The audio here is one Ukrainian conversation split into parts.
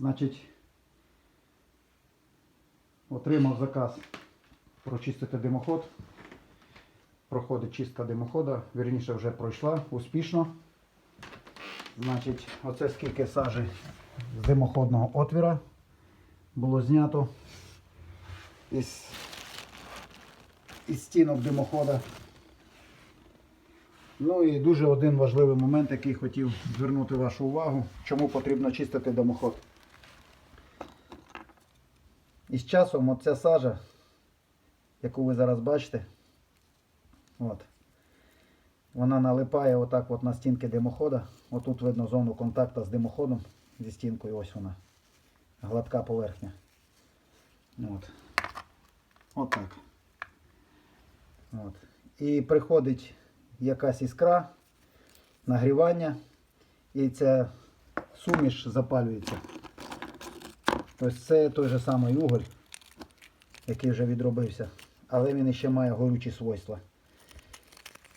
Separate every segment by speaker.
Speaker 1: Значить, отримав заказ прочистити димоход. Проходить чистка димохода, вірніше вже пройшла успішно. Значить, оце скільки сажі з димоходного отвіра було знято із, із стінок димохода. Ну і дуже один важливий момент, який хотів звернути вашу увагу, чому потрібно чистити димоход. І з часом оця сажа, яку ви зараз бачите, от, вона налипає отак от на стінки димохода. Отут видно зону контакту з димоходом, зі стінкою, ось вона. Гладка поверхня. От. Отак. От. І приходить якась іскра, нагрівання, і ця суміш запалюється. Тобто це той же самий уголь, який вже відробився, але він ще має горючі свойства.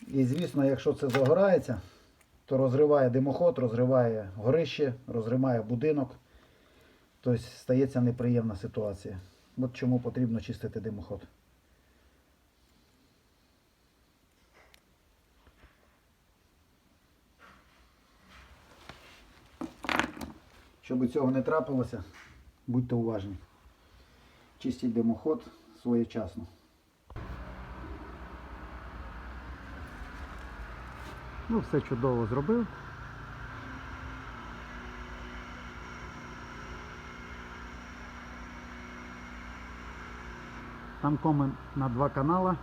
Speaker 1: І звісно, якщо це загорається, то розриває димоход, розриває горище, розриває будинок. Тобто стається неприємна ситуація. От чому потрібно чистити димоход. Щоб цього не трапилося, будьте уважні. Чистіть димоход своєчасно. Ну, все чудово зробив. Там комен на два канала.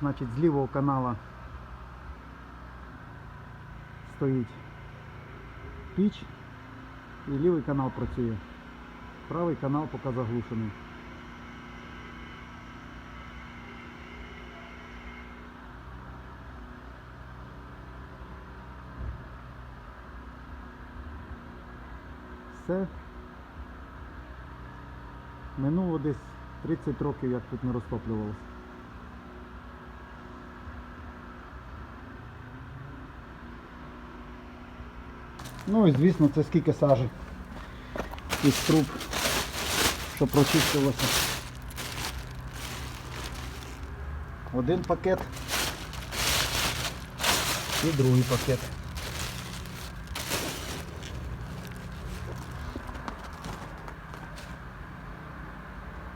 Speaker 1: Значить, з лівого канала стоїть піч і лівий канал працює. Правий канал поки заглушений. Все. Минуло десь 30 років, як тут не розтоплювалося. Ну і звісно, це скільки сажі із труб, що прочистилося. Один пакет і другий пакет.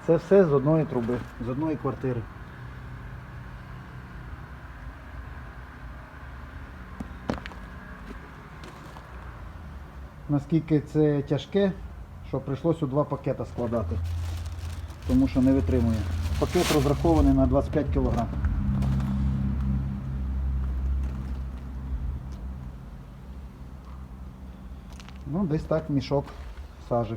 Speaker 1: Це все з одної труби, з одної квартири. Наскільки це тяжке, що прийшлося у два пакета складати, тому що не витримує. Пакет розрахований на 25 кг. Ну, десь так мішок сажі.